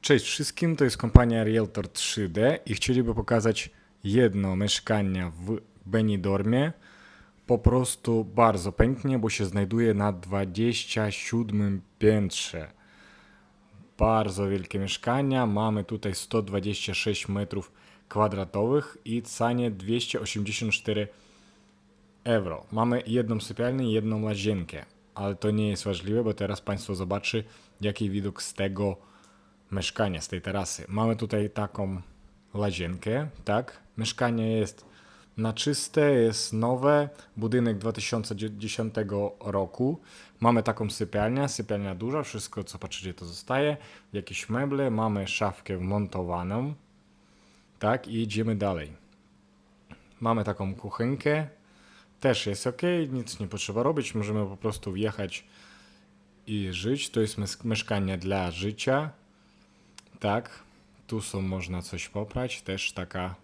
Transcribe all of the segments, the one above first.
Cześć wszystkim, to jest kompania Realtor 3D i chcieliby pokazać jedno mieszkanie w Benidormie. Po prostu bardzo pięknie, bo się znajduje na 27 piętrze. Bardzo wielkie mieszkania. Mamy tutaj 126 metrów kwadratowych i cenie 284 euro. Mamy jedną sypialnię i jedną łazienkę, ale to nie jest ważliwe, bo teraz Państwo zobaczy, jaki widok z tego mieszkania, z tej tarasy. Mamy tutaj taką łazienkę, tak? Mieszkanie jest na czyste, jest nowe, budynek 2010 roku. Mamy taką sypialnię, sypialnia duża, wszystko co patrzycie to zostaje. Jakieś meble, mamy szafkę wmontowaną, tak? I idziemy dalej. Mamy taką kuchenkę, też jest ok, nic nie potrzeba robić, możemy po prostu wjechać i żyć. To jest mieszkanie dla życia, tak. Tu są można coś poprać, też taka,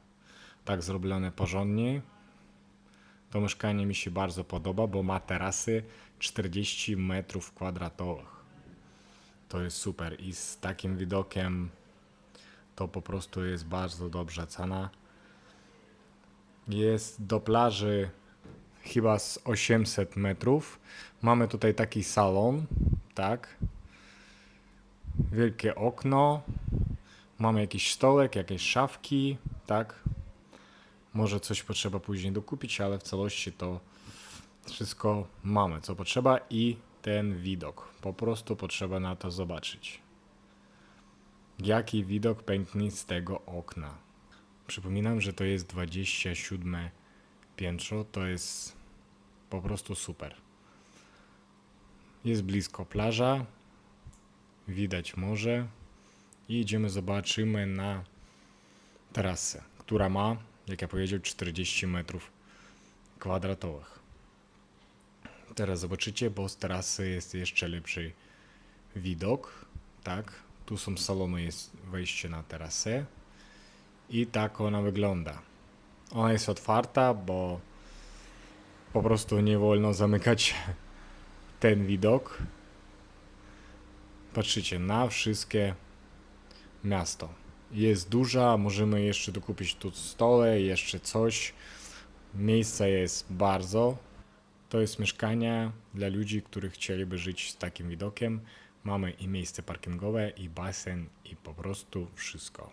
tak zrobione porządnie. To mieszkanie mi się bardzo podoba, bo ma terasy 40 metrów kwadratowych. To jest super i z takim widokiem to po prostu jest bardzo dobrza cena. Jest do plaży chyba z 800 metrów. Mamy tutaj taki salon, tak. Wielkie okno. Mamy jakiś stołek, jakieś szafki, tak. Może coś potrzeba później dokupić, ale w całości to wszystko mamy, co potrzeba i ten widok. Po prostu potrzeba na to zobaczyć. Jaki widok pęknie z tego okna. Przypominam, że to jest 27 piętro, to jest po prostu super. Jest blisko plaża, widać morze i idziemy zobaczymy na terasę, która ma, jak ja powiedział, 40 metrów kwadratowych. Teraz zobaczycie, bo z terasy jest jeszcze lepszy widok, tak? Tu są salony, jest wejście na terasę i tak ona wygląda. Ona jest otwarta, bo po prostu nie wolno zamykać ten widok. Patrzycie na wszystkie miasto. Jest duża, możemy jeszcze dokupić tu stole, jeszcze coś. Miejsca jest bardzo. To jest mieszkanie dla ludzi, którzy chcieliby żyć z takim widokiem. Mamy i miejsce parkingowe, i basen, i po prostu wszystko.